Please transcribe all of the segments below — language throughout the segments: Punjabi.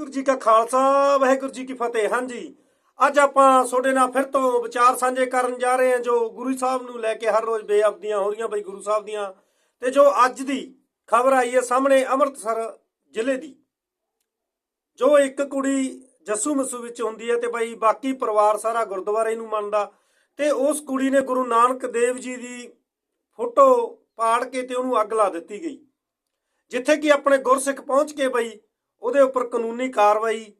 ਵਾਹਿਗੁਰੂ ਜੀ ਕਾ ਖਾਲਸਾ, ਵਾਹਿਗੁਰੂ ਜੀ ਕੀ ਫਤਿਹ। ਹਾਂਜੀ, ਅੱਜ ਆਪਾਂ ਤੁਹਾਡੇ ਨਾਲ ਫਿਰ ਤੋਂ ਵਿਚਾਰ ਸਾਂਝੇ ਕਰਨ ਜਾ ਰਹੇ ਹਾਂ, ਜੋ ਗੁਰੂ ਸਾਹਿਬ ਨੂੰ ਲੈ ਕੇ ਹਰ ਰੋਜ਼ ਬੇਅਬਦੀਆਂ ਹੋ ਰਹੀਆਂ ਬਈ ਗੁਰੂ ਸਾਹਿਬ ਦੀਆਂ, ਤੇ ਜੋ ਅੱਜ ਦੀ ਖਬਰ ਆਈ ਹੈ ਸਾਹਮਣੇ ਅੰਮ੍ਰਿਤਸਰ ਜ਼ਿਲ੍ਹੇ ਦੀ। ਜੋ ਇੱਕ ਕੁੜੀ ਜੱਸੂ ਮਸੂ ਵਿੱਚ ਹੁੰਦੀ ਹੈ ਤੇ ਬਈ ਬਾਕੀ ਪਰਿਵਾਰ ਸਾਰਾ ਗੁਰਦੁਆਰੇ ਨੂੰ ਮੰਨਦਾ, ਤੇ ਉਸ ਕੁੜੀ ਨੇ ਗੁਰੂ ਨਾਨਕ ਦੇਵ ਜੀ ਦੀ ਫੋਟੋ ਪਾੜ ਕੇ ਤੇ ਉਹਨੂੰ ਅੱਗ ਲਾ ਦਿੱਤੀ ਗਈ। ਜਿੱਥੇ ਕਿ ਆਪਣੇ ਗੁਰਸਿੱਖ ਪਹੁੰਚ ਕੇ ਬਈ ਉਹਦੇ ਉੱਪਰ ਕਾਨੂੰਨੀ ਕਾਰਵਾਈ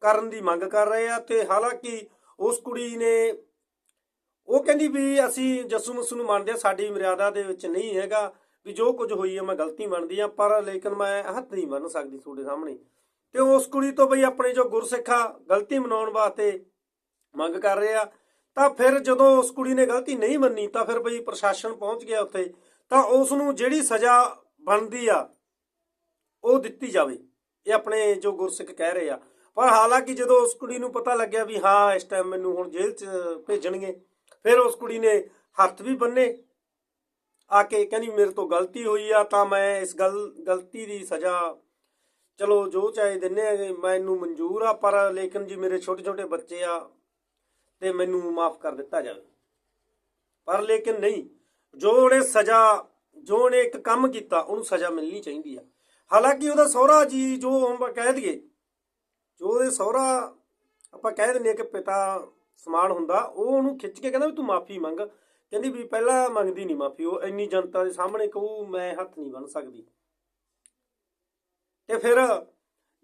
ਕਰਨ ਦੀ ਮੰਗ ਕਰ ਰਹੇ ਆ ਤੇ ਹਾਲਾਂਕਿ ਉਸ ਕੁੜੀ ਨੇ ਉਹ ਕਹਿੰਦੀ ਵੀ ਅਸੀਂ ਜੱਸੂ ਮਸੂ ਨੂੰ ਮੰਨਦੇ ਆ ਸਾਡੀ ਮਰਿਆਦਾ ਦੇ ਵਿੱਚ ਨਹੀਂ ਹੈਗਾ ਵੀ ਜੋ ਕੁਝ ਹੋਈ ਹੈ ਮੈਂ ਗਲਤੀ ਮੰਨਦੀ ਆ ਪਰ ਲੇਕਿਨ ਮੈਂ ਹੱਥ ਨਹੀਂ ਮੰਨ ਸਕਦੀ ਤੁਹਾਡੇ ਸਾਹਮਣੇ। ਤੇ ਉਸ ਕੁੜੀ ਤੋਂ ਬਈ ਆਪਣੇ ਜੋ ਗੁਰਸਿੱਖਾ ਗਲਤੀ ਮਨਾਉਣ ਵਾਸਤੇ ਮੰਗ ਕਰ ਰਹੇ ਆ, ਤਾਂ ਫਿਰ ਜਦੋਂ ਉਸ ਕੁੜੀ ਨੇ ਗਲਤੀ ਨਹੀਂ ਮੰਨੀ, ਤਾਂ ਫਿਰ ਬਈ ਪ੍ਰਸ਼ਾਸਨ ਪਹੁੰਚ ਗਿਆ ਉੱਥੇ, ਤਾਂ ਉਸ ਨੂੰ ਜਿਹੜੀ ਸਜ਼ਾ ਬਣਦੀ ਆ, ਉਹ ਦਿੱਤੀ ਜਾਵੇ। ਇਹ ਆਪਣੇ ਜੋ ਗੁਰਸਿੱਖ ਕਹਿ ਰਹੇ ਆ। ਪਰ ਹਾਲਾਂਕਿ ਜਦੋਂ ਉਸ ਕੁੜੀ ਨੂੰ ਪਤਾ ਲੱਗਿਆ ਵੀ ਹਾਂ, ਇਸ ਟਾਈਮ ਮੈਨੂੰ ਹੁਣ ਜੇਲ੍ਹ 'ਚ ਭੇਜਣਗੇ, ਫਿਰ ਉਸ ਕੁੜੀ ਨੇ ਹੱਥ ਵੀ ਬੰਨੇ। ਆ ਕੇ ਕਹਿੰਦੀ, ਮੇਰੇ ਤੋਂ ਗਲਤੀ ਹੋਈ ਆ, ਤਾਂ ਮੈਂ ਇਸ ਗੱਲ, ਗਲਤੀ ਦੀ ਸਜ਼ਾ, ਚਲੋ ਜੋ ਚਾਹੇ ਦਿੰਨੇ ਆ ਮੈਨੂੰ ਮਨਜ਼ੂਰ ਆ, ਪਰ ਲੇਕਿਨ ਜੀ ਮੇਰੇ ਛੋਟੇ ਛੋਟੇ ਬੱਚੇ ਆ, ਤੇ ਮੈਨੂੰ ਮਾਫ ਕਰ ਦਿੱਤਾ ਜਾਵੇ। ਪਰ ਲੇਕਿਨ ਨਹੀਂ, ਜੋ ਉਹਨੇ ਸਜ਼ਾ, ਜੋ ਉਹਨੇ ਇੱਕ ਕੰਮ ਕੀਤਾ, ਉਹਨੂੰ ਸਜ਼ਾ ਮਿਲਣੀ ਚਾਹੀਦੀ ਆ। ਹਾਲਾਂਕਿ ਉਹਦਾ ਸਹੁਰਾ ਜੀ ਜੋ ਆਪਾਂ ਕਹਿ ਦਈਏ, ਜੋ ਉਹਦੇ ਸਹੁਰਾ ਆਪਾਂ ਕਹਿ ਦਿੰਦੇ ਕਿ ਪਿਤਾ ਸਮਾਨ ਹੁੰਦਾ, ਉਹ ਉਹਨੂੰ ਖਿੱਚ ਕੇ ਕਹਿੰਦਾ ਵੀ ਤੂੰ ਮਾਫੀ ਮੰਗ। ਕਹਿੰਦੀ ਵੀ ਪਹਿਲਾਂ ਮੰਗਦੀ ਨਹੀਂ ਮਾਫੀ, ਉਹ ਇੰਨੀ ਜਨਤਾ ਦੇ ਸਾਹਮਣੇ ਕਹੂ, ਮੈਂ ਹੱਥ ਨਹੀਂ ਬਣ ਸਕਦੀ। ਤੇ ਫਿਰ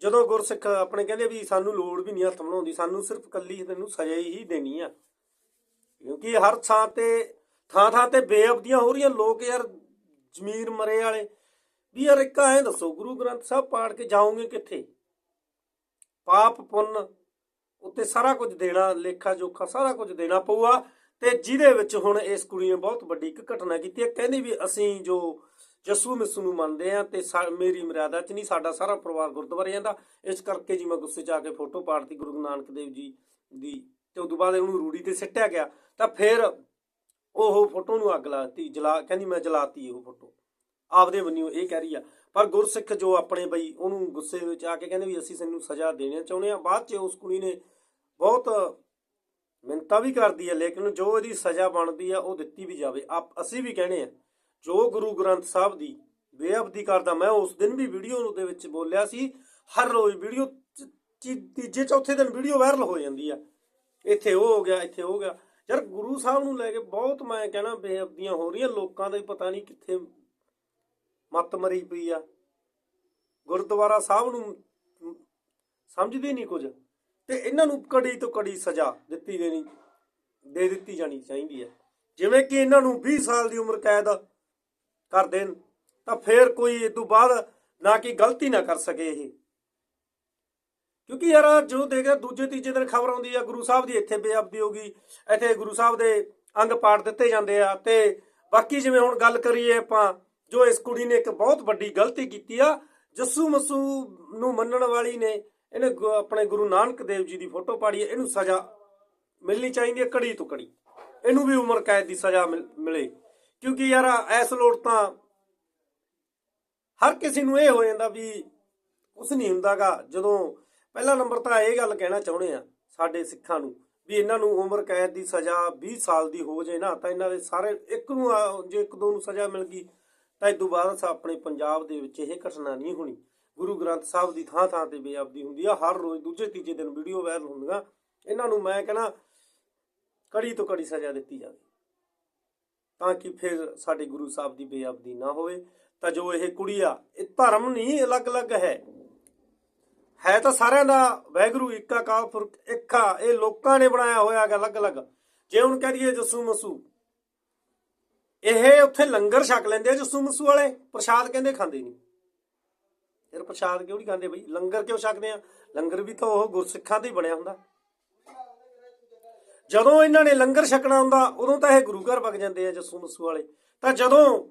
ਜਦੋਂ ਗੁਰਸਿੱਖ ਆਪਣੇ ਕਹਿੰਦੇ ਵੀ ਸਾਨੂੰ ਲੋੜ ਵੀ ਨਹੀਂ ਹੱਥ ਬਣਾਉਂਦੀ ਸਾਨੂੰ ਸਿਰਫ ਕੱਲੀ ਤੈਨੂੰ ਸਜ਼ਾ ਹੀ ਦੇਣੀ ਆ। ਕਿਉਂਕਿ ਹਰ ਥਾਂ ਤੇ ਥਾਂ ਥਾਂ ਤੇ ਬੇਅਬਦੀਆਂ ਹੋ ਰਹੀਆਂ, ਲੋਕ ਯਾਰ ਜ਼ਮੀਰ ਮਰੇ ਵਾਲੇ। ਵੀ ਯਾਰ ਇੱਕ ਐਂ ਦੱਸੋ, ਗੁਰੂ ਗ੍ਰੰਥ ਸਾਹਿਬ ਪਾੜ ਕੇ ਜਾਓਗੇ ਕਿੱਥੇ? ਪਾਪ, ਪੁੰਨ, ਉੱਤੇ ਸਾਰਾ ਕੁਝ ਦੇਣਾ, ਲੇਖਾ, ਜੋਖਾ, ਸਾਰਾ ਕੁਝ ਦੇਣਾ ਪਊਗਾ। ਤੇ ਜਿਹਦੇ ਵਿੱਚ ਹੁਣ ਇਸ ਕੁੜੀ ਨੇ ਬਹੁਤ ਵੱਡੀ ਇੱਕ ਘਟਨਾ ਕੀਤੀ ਹੈ, ਕਹਿੰਦੀ ਵੀ ਅਸੀਂ ਜੋ ਜਸੂ ਮਿਸੂ ਨੂੰ ਮੰਨਦੇ ਆ ਤੇ ਸਾ- ਮੇਰੀ ਮਰਿਆਦਾ 'ਚ ਨਹੀਂ, ਸਾਡਾ ਸਾਰਾ ਪਰਿਵਾਰ ਗੁਰਦੁਆਰੇ ਜਾਂਦਾ। ਇਸ ਕਰਕੇ ਜੀ ਮੈਂ ਗੁੱਸੇ 'ਚ ਆ ਕੇ ਫੋਟੋ ਪਾੜਤੀ ਗੁਰੂ ਨਾਨਕ ਦੇਵ ਜੀ ਦੀ ਤੇ ਉਦੋਂ ਬਾਅਦ ਉਹਨੂੰ ਰੂੜੀ ਤੇ ਸਿੱਟਿਆ ਗਿਆ। ਤਾਂ ਫਿਰ ਉਹ ਫੋਟੋ ਨੂੰ ਅੱਗ ਲਾਤੀ, ਜਲਾ, ਕਹਿੰਦੀ ਮੈਂ ਜਲਾਤੀ ਉਹ ਫੋਟੋ। ਆਪਦੇ ਬੰਨਿਓ ਇਹ ਕਹਿ ਰਹੀ ਆ। ਪਰ ਗੁਰਸਿੱਖ ਜੋ ਆਪਣੇ ਬਈ ਉਹਨੂੰ ਗੁੱਸੇ ਵਿੱਚ ਆ ਕੇ ਕਹਿੰਦੇ ਵੀ ਅਸੀਂ ਸਾਨੂੰ ਸਜ਼ਾ ਦੇਣੀ ਚਾਹੁੰਦੇ ਆ, ਬਾਅਦ 'ਚ ਉਸ ਕੁੜੀ ਨੇ ਬਹੁਤ ਮਿੰਤਾ ਵੀ ਕਰਦੀ ਹੈ ਲੇਕਿਨ ਜੋ ਇਹਦੀ ਸਜ਼ਾ ਬਣਦੀ ਆ, ਉਹ ਦਿੱਤੀ ਵੀ ਜਾਵੇ। ਆਪ, ਅਸੀਂ ਵੀ ਕਹਿੰਦੇ ਆ, ਜੋ ਗੁਰੂ ਗ੍ਰੰਥ ਸਾਹਿਬ ਦੀ ਬੇਅਬਦੀ ਕਰਦਾ, ਮੈਂ ਉਸ ਦਿਨ ਵੀ ਵੀਡੀਓ ਦੇ ਵਿੱਚ ਬੋਲਿਆ ਸੀ, ਹਰ ਰੋਜ਼ ਵੀਡੀਓ ਤੀਜੇ, ਚੌਥੇ ਦਿਨ ਵੀਡੀਓ ਵਾਇਰਲ ਹੋ ਜਾਂਦੀ ਆ। ਇੱਥੇ ਉਹ ਹੋ ਗਿਆ, ਇੱਥੇ ਹੋ ਗਿਆ। ਯਾਰ ਗੁਰੂ ਸਾਹਿਬ ਨੂੰ ਲੈ ਕੇ ਬਹੁਤ ਮੈਂ ਕਹਿਣਾ ਬੇਅਬਦੀਆਂ ਹੋ ਰਹੀਆਂ, ਲੋਕਾਂ ਦਾ ਹੀ ਪਤਾ ਨਹੀਂ ਕਿੱਥੇ ਮੱਤ ਮਰੀ ਪਈ ਆ। ਗੁਰਦੁਆਰਾ ਸਾਹਿਬ ਨੂੰ ਸਮਝਦੇ ਨਹੀਂ ਕੁਝ ਤੇ ਇਹਨਾਂ ਨੂੰ ਕੜੀ ਤੋਂ ਕੜੀ ਸਜ਼ਾ ਦਿੱਤੀ ਦੇਣੀ, ਦੇ ਦਿੱਤੀ ਜਾਣੀ ਚਾਹੀਦੀ ਹੈ। ਜਿਵੇਂ ਕਿ ਇਹਨਾਂ ਨੂੰ 20 ਸਾਲ ਦੀ ਉਮਰ ਕੈਦ ਕਰ ਦੇਣ, ਤਾਂ ਫੇਰ ਕੋਈ ਇਸ ਤੋਂ ਬਾਅਦ ਨਾ ਕਿ ਗਲਤੀ ਨਾ ਕਰ ਸਕੇ ਇਹ। ਕਿਉਂਕਿ ਯਾਰ ਜਦੋਂ ਦੇਖਿਆ ਦੂਜੇ ਤੀਜੇ ਦਿਨ ਖਬਰ ਆਉਂਦੀ ਆ, ਗੁਰੂ ਸਾਹਿਬ ਦੀ ਇੱਥੇ ਬੇਅਬਦੀ ਹੋ ਗਈ, ਇੱਥੇ ਗੁਰੂ ਸਾਹਿਬ ਦੇ ਅੰਗ ਪਾੜ ਦਿੱਤੇ ਜਾਂਦੇ ਆ ਤੇ ਬਾਕੀ ਜਿਵੇਂ ਹੁਣ ਗੱਲ ਕਰੀਏ ਆਪਾਂ ਜੋ ਇਸ ਕੁੜੀ ਨੇ ਇੱਕ ਬਹੁਤ ਵੱਡੀ ਗਲਤੀ ਕੀਤੀ ਆ, ਜੱਸੂ ਮਸੂ ਨੂੰ ਮੰਨਣ ਵਾਲੀ ਨੇ, ਇਹਨੇ ਆਪਣੇ ਗੁਰੂ ਨਾਨਕ ਦੇਵ ਜੀ ਦੀ ਫੋਟੋ ਪਾੜੀ ਹੈ, ਇਹਨੂੰ ਸਜ਼ਾ ਮਿਲਣੀ ਚਾਹੀਦੀ ਹੈ ਕੜੀ ਤੋਂ ਕੜੀ। ਇਹਨੂੰ ਵੀ ਉਮਰ ਕੈਦ ਦੀ ਸਜ਼ਾ ਮਿਲੇ ਕਿਉਂਕਿ ਯਾਰ ਐਸ ਲੋੜ ਤਾਂ ਹਰ ਕਿਸੇ ਨੂੰ ਇਹ ਹੋ ਜਾਂਦਾ ਵੀ ਕੁਛ ਨਹੀਂ ਹੁੰਦਾਗਾ। ਜਦੋਂ ਪਹਿਲਾ ਨੰਬਰ ਤਾਂ ਇਹ ਗੱਲ ਕਹਿਣਾ ਚਾਹੁੰਦੇ ਆ ਸਾਡੇ ਸਿੱਖਾਂ ਨੂੰ ਵੀ ਇਹਨਾਂ ਨੂੰ ਉਮਰ ਕੈਦ ਦੀ ਸਜ਼ਾ 20 ਸਾਲ ਦੀ ਹੋ ਜੇ ਨਾ, ਤਾਂ ਇਹਨਾਂ ਦੇ ਸਾਰੇ ਇੱਕ ਨੂੰ ਜੇ ਇੱਕ ਦੋ ਨੂੰ ਸਜ਼ਾ ਮਿਲ ਗਈ ਤਾਂ ਇਸ ਤੋਂ ਬਾਅਦ ਆਪਣੇ ਪੰਜਾਬ ਦੇ ਵਿੱਚ ਇਹ ਘਟਨਾ ਨਹੀਂ ਹੋਣੀ। ਗੁਰੂ ਗ੍ਰੰਥ ਸਾਹਿਬ ਦੀ ਥਾਂ ਥਾਂ ਤੇ ਬੇਅਬਦੀ ਹੁੰਦੀ ਆ। ਹਰ ਰੋਜ਼ ਦੂਜੇ ਤੀਜੇ ਦਿਨ ਵੀਡੀਓ ਵਾਇਰਲ ਹੁੰਦੀਆਂ। ਇਹਨਾਂ ਨੂੰ ਮੈਂ ਕਹਿਣਾ ਕੜੀ ਤੋਂ ਕੜੀ ਸਜ਼ਾ ਦਿੱਤੀ ਜਾਵੇ। ਤਾਂ ਕਿ ਫਿਰ ਸਾਡੇ ਗੁਰੂ ਸਾਹਿਬ ਦੀ ਬੇਅਬਦੀ ਨਾ ਹੋਵੇ। ਤਾਂ ਜੋ ਇਹ ਕੁੜੀ ਆ, ਇਹ ਧਰਮ ਨਹੀਂ ਅਲੱਗ-ਅਲੱਗ ਹੈ। ਹੈ ਤਾਂ ਸਾਰਿਆਂ ਦਾ ਵੈਗਰੂ ਇੱਕਾ ਕਾਲ ਪੁਰਖ ਇੱਕਾ ਇਹ ਲੋਕਾਂ ਨੇ ਬਣਾਇਆ ਹੋਇਆ ਹੈਗਾ ਅਲੱਗ-ਅਲੱਗ। ਜੇ ਹੁਣ ਕਹਿ ਦਈਏ ਜਸੂ ਮਸੂ ਇਹ ਉੱਥੇ ਲੰਗਰ ਛਕ ਲੈਂਦੇ ਆ ਜੱਸੂ ਮਸੂ ਵਾਲੇ, ਪ੍ਰਸ਼ਾਦ ਕਹਿੰਦੇ ਖਾਂਦੇ ਨਹੀਂ। ਫਿਰ ਪ੍ਰਸ਼ਾਦ ਕਿਉਂ ਨਹੀਂ ਖਾਂਦੇ ਬਈ? ਲੰਗਰ ਕਿਉਂ ਛਕਦੇ ਆ? ਲੰਗਰ ਵੀ ਤਾਂ ਉਹ ਗੁਰਸਿੱਖਾਂ ਦਾ ਹੀ ਬਣਿਆ ਹੁੰਦਾ। ਜਦੋਂ ਇਹਨਾਂ ਨੇ ਲੰਗਰ ਛਕਣਾ ਹੁੰਦਾ, ਉਦੋਂ ਤਾਂ ਇਹ ਗੁਰੂ ਘਰ ਵਗ ਜਾਂਦੇ ਆ ਜੱਸੂ ਮਸੂ ਵਾਲੇ। ਤਾਂ ਜਦੋਂ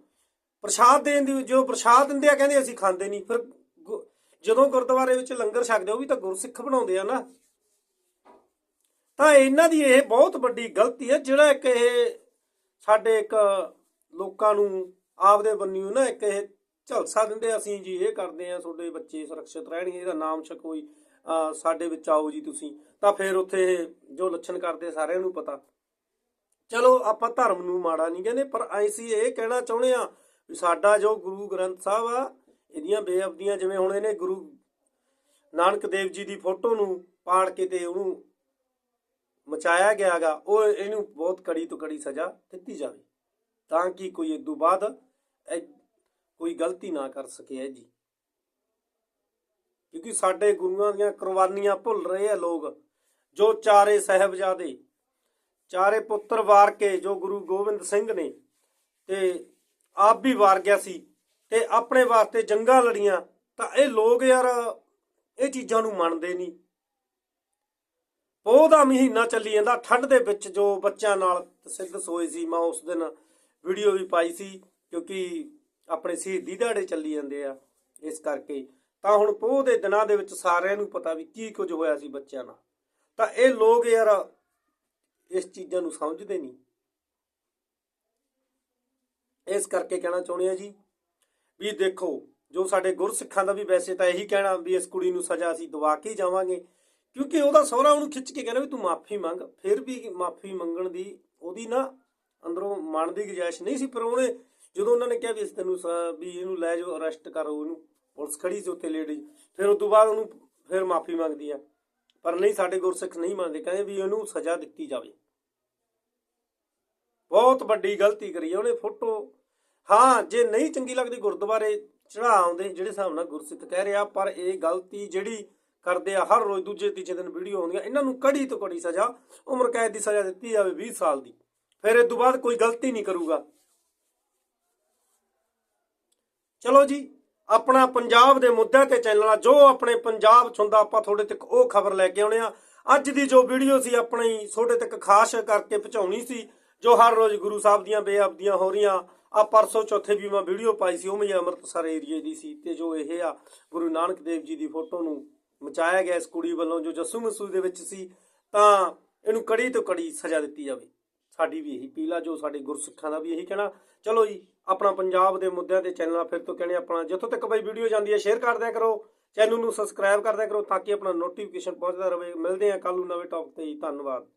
ਪ੍ਰਸ਼ਾਦ ਦੇਣ ਦੀ, ਜੋ ਪ੍ਰਸ਼ਾਦ ਦਿੰਦੇ ਆ, ਕਹਿੰਦੇ ਅਸੀਂ ਖਾਂਦੇ ਨਹੀਂ। ਫਿਰ ਗੁ- ਜਦੋਂ ਗੁਰਦੁਆਰੇ ਵਿੱਚ ਲੰਗਰ ਛਕਦੇ ਉਹ ਵੀ ਤਾਂ ਗੁਰਸਿੱਖ ਬਣਾਉਂਦੇ ਆ ਨਾ। ਤਾਂ ਇਹਨਾਂ ਦੀ ਇਹ ਬਹੁਤ ਵੱਡੀ ਗਲਤੀ ਹੈ ਜਿਹੜਾ ਇੱਕ ਇਹ ਸਾਡੇ ਇੱਕ ਲੋਕਾਂ ਨੂੰ, ਆਪਦੇ ਬੰਨਿਓ ਨਾ ਇੱਕ ਇਹ ਝਲਸਾ ਦਿੰਦੇ ਅਸੀਂ ਜੀ ਇਹ ਕਰਦੇ ਆ, ਤੁਹਾਡੇ ਬੱਚੇ ਸੁਰੱਖਿਅਤ ਰਹਿਣਗੇ, ਇਹਦਾ ਨਾਮ ਛਕੋਈ ਸਾਡੇ ਵਿੱਚ ਆਓ ਜੀ ਤੁਸੀਂ, ਤਾਂ ਫਿਰ ਉੱਥੇ ਇਹ ਜੋ ਲੱਛਣ ਕਰਦੇ ਸਾਰਿਆਂ ਨੂੰ ਪਤਾ। ਚਲੋ, ਆਪਾਂ ਧਰਮ ਨੂੰ ਮਾੜਾ ਨਹੀਂ ਕਹਿੰਦੇ, ਪਰ ਅਸੀਂ ਇਹ ਕਹਿਣਾ ਚਾਹੁੰਦੇ ਆ ਵੀ ਸਾਡਾ ਜੋ ਗੁਰੂ ਗ੍ਰੰਥ ਸਾਹਿਬ ਆ, ਇਹਦੀਆਂ ਬੇਅਬਦੀਆਂ ਜਿਵੇਂ ਹੁਣ ਇਹਨੇ ਗੁਰੂ ਨਾਨਕ ਦੇਵ ਜੀ ਦੀ ਫੋਟੋ ਨੂੰ ਪਾੜ ਕੇ ਤੇ ਉਹਨੂੰ ਮਚਾਇਆ ਗਿਆਗਾ, ਉਹ ਇਹਨੂੰ ਬਹੁਤ ਕੜੀ ਤੋਂ ਕੜੀ ਸਜ਼ਾ ਦਿੱਤੀ ਜਾਵੇ। ਤਾਂ ਕਿ ਕੋਈ ਇਸ ਤੋਂ ਬਾਅਦ ਕੋਈ ਗਲਤੀ ਨਾ ਕਰ ਸਕੇ ਹੈ ਜੀ। ਕਿਉਂਕਿ ਸਾਡੇ ਗੁਰੂਆਂ ਦੀਆਂ ਕੁਰਬਾਨੀਆਂ ਭੁੱਲ ਰਹੇ ਆ ਲੋਕ, ਜੋ ਚਾਰੇ ਸਹਿਬਜ਼ਾਦੇ, ਚਾਰੇ ਪੁੱਤਰ ਵਾਰ ਕੇ ਜੋ ਗੁਰੂ ਗੋਬਿੰਦ ਸਿੰਘ ਨੇ ਤੇ ਆਪ ਵੀ ਵਾਰ ਗਿਆ ਸੀ ਤੇ ਆਪਣੇ ਵਾਸਤੇ ਜੰਗਾਂ ਲੜੀਆਂ, ਤਾਂ ਇਹ ਲੋਕ ਯਾਰ ਇਹ ਚੀਜ਼ਾਂ ਨੂੰ ਮੰਨਦੇ ਨਹੀਂ। ਪੋਹ ਦਾ ਮਹੀਨਾ ਚੱਲੀ ਜਾਂਦਾ ਠੰਡ ਦੇ ਵਿੱਚ ਜੋ ਬੱਚਿਆਂ ਨਾਲ ਸਿੱਧਸ ਹੋਏ ਸੀ ਮੈਂ ਉਸ ਦਿਨ ਵੀਡੀਓ ਵੀ ਪਾਈ ਸੀ, ਕਿਉਂਕਿ ਆਪਣੇ ਸ਼ਹੀਦੀ ਦਿਹਾੜੇ ਚੱਲੀ ਜਾਂਦੇ ਆ, ਇਸ ਕਰਕੇ। ਤਾਂ ਹੁਣ ਪੋਹ ਦੇ ਦਿਨਾਂ ਦੇ ਵਿੱਚ ਸਾਰਿਆਂ ਨੂੰ ਪਤਾ ਵੀ ਕੀ ਕੁਝ ਹੋਇਆ ਸੀ ਬੱਚਿਆਂ ਨਾਲ। ਤਾਂ ਇਹ ਲੋਕ ਯਾਰ ਇਸ ਚੀਜ਼ਾਂ ਨੂੰ ਸਮਝਦੇ ਨਹੀਂ। ਇਸ ਕਰਕੇ ਕਹਿਣਾ ਚਾਹੁੰਦੇ ਆ ਜੀ ਵੀ ਦੇਖੋ, ਜੋ ਸਾਡੇ ਗੁਰਸਿੱਖਾਂ ਦਾ ਵੀ ਵੈਸੇ ਤਾਂ ਇਹੀ ਕਹਿਣਾ ਵੀ ਇਸ ਕੁੜੀ ਨੂੰ ਸਜ਼ਾ ਅਸੀਂ ਦਵਾ ਕੇ ਹੀ ਜਾਵਾਂਗੇ, ਕਿਉਂਕਿ ਉਹਦਾ ਸਹੁਰਾ ਉਹਨੂੰ ਖਿੱਚ ਕੇ ਕਹਿੰਦਾ ਵੀ ਤੂੰ ਮਾਫੀ ਮੰਗ, ਫਿਰ ਵੀ ਮਾਫੀ ਮੰਗਣ ਦੀ ਉਹਦੀ ਨਾ ਅੰਦਰੋਂ ਮਨ ਦੀ ਗੁਜਾਇਸ਼ ਨਹੀਂ ਸੀ, ਪਰ ਉਹਨੇ ਜਦੋਂ ਉਹਨਾਂ ਨੇ ਕਿਹਾ ਵੀ ਇਸ ਤੈਨੂੰ ਸ- ਵੀ ਇਹਨੂੰ ਲੈ ਜਾਓ ਅਰੈਸਟ ਕਰੋ ਉਹਨੂੰ ਪੁਲਿਸ ਖੜੀ ਸੀ ਉੱਤੇ ਲੇਡੀ, ਫਿਰ ਉਸ ਤੋਂ ਬਾਅਦ ਉਹਨੂੰ ਫਿਰ ਮਾਫੀ ਮੰਗਦੀ ਆ ਪਰ ਨਹੀਂ, ਸਾਡੇ ਗੁਰਸਿੱਖ ਨਹੀਂ ਮੰਨਦੇ, ਕਹਿੰਦੇ ਵੀ ਇਹਨੂੰ ਸਜ਼ਾ ਦਿੱਤੀ ਜਾਵੇ। ਬਹੁਤ ਵੱਡੀ ਗਲਤੀ ਕਰੀ ਆ ਉਹਨੇ, ਫੋਟੋ। ਹਾਂ, ਜੇ ਨਹੀਂ ਚੰਗੀ ਲੱਗਦੀ ਗੁਰਦੁਆਰੇ ਚੜਾ ਆਉਂਦੇ, ਜਿਹੜੇ ਹਿਸਾਬ ਨਾਲ ਗੁਰਸਿੱਖ ਕਹਿ ਰਿਹਾ, ਪਰ ਇਹ ਗਲਤੀ ਜਿਹੜੀ ਕਰਦੇ ਆ, ਹਰ ਰੋਜ਼ ਦੂਜੇ ਤੀਜੇ ਦਿਨ ਵੀਡੀਓ ਆਉਂਦੀਆਂ, ਇਹਨਾਂ ਨੂੰ ਕੜੀ ਤੋਂ ਕੜੀ ਸਜ਼ਾ ਉਮਰ ਕੈਦ ਦੀ ਸਜ਼ਾ ਦਿੱਤੀ ਜਾਵੇ 20 ਸਾਲ ਦੀ। ਫਿਰ ਇਸ ਤੋਂ ਬਾਅਦ ਕੋਈ ਗਲਤੀ ਨਹੀਂ ਕਰੂਗਾ। ਚਲੋ ਜੀ, ਆਪਣਾ ਪੰਜਾਬ ਦੇ ਮੁੱਦਿਆਂ ਤੇ ਚੈਨਲ ਆ ਜੋ ਆਪਣੇ ਪੰਜਾਬ ਚ ਹੁੰਦਾ ਆਪਾਂ ਤੁਹਾਡੇ ਤੱਕ ਉਹ ਖਬਰ ਲੈ ਕੇ ਆਉਣੇ ਆ। ਅੱਜ ਦੀ ਜੋ ਵੀਡੀਓ ਸੀ, ਆਪਣੀ ਤੁਹਾਡੇ ਤੱਕ ਖਾਸ ਕਰਕੇ ਪਹੁੰਚਾਉਣੀ ਸੀ, ਜੋ ਹਰ ਰੋਜ਼ ਗੁਰੂ ਸਾਹਿਬ ਦੀਆਂ ਬੇਅਬਦੀਆਂ ਹੋ ਰਹੀਆਂ। ਆ ਪਰਸੋਂ ਚੌਥੇ ਵੀ ਮੈਂ ਵੀਡੀਓ ਪਾਈ ਸੀ, ਉਹ ਵੀ ਅੰਮ੍ਰਿਤਸਰ ਏਰੀਏ ਦੀ ਸੀ। ਤੇ ਜੋ ਇਹ ਆ, ਗੁਰੂ ਨਾਨਕ ਦੇਵ ਜੀ ਦੀ ਫੋਟੋ ਨੂੰ ਮਚਾਇਆ ਗਿਆ ਇਸ ਕੁੜੀ ਵੱਲੋਂ, ਜੋ ਜੱਸੂ ਮਸੂ ਦੇ ਵਿੱਚ ਸੀ, ਤਾਂ ਇਹਨੂੰ ਕੜੀ ਤੋਂ ਕੜੀ ਸਜ਼ਾ ਦਿੱਤੀ ਜਾਵੇ। ਸਾਡੀ ਵੀ ਇਹੀ ਪੀਲਾ ਜੋ ਸਾਡੇ ਗੁਰਸਿੱਖਾਂ ਦਾ ਵੀ ਇਹੀ ਕਹਿਣਾ। ਚਲੋ ਜੀ, ਆਪਣਾ ਪੰਜਾਬ ਦੇ ਮੁੱਦਿਆਂ ਤੇ ਚੈਨਲ ਆ ਫਿਰ ਤੋਂ ਕਹਿੰਦੇ ਆਪਣਾ, ਜਿੱਥੋਂ ਤੱਕ ਬਈ ਵੀਡੀਓ ਜਾਂਦੀ ਹੈ ਸ਼ੇਅਰ ਕਰ ਦਿਆ ਕਰੋ। ਚੈਨਲ ਨੂੰ ਸਬਸਕ੍ਰਾਈਬ ਕਰ ਦਿਆ ਕਰੋ, ਤਾਂ ਕਿ ਆਪਣਾ ਨੋਟੀਫਿਕੇਸ਼ਨ ਪਹੁੰਚਦਾ ਰਹੇ। ਮਿਲਦੇ ਆ ਕੱਲ ਨੂੰ ਨਵੇਂ ਟੌਪਿਕ ਤੇ ਜੀ। ਧੰਨਵਾਦ।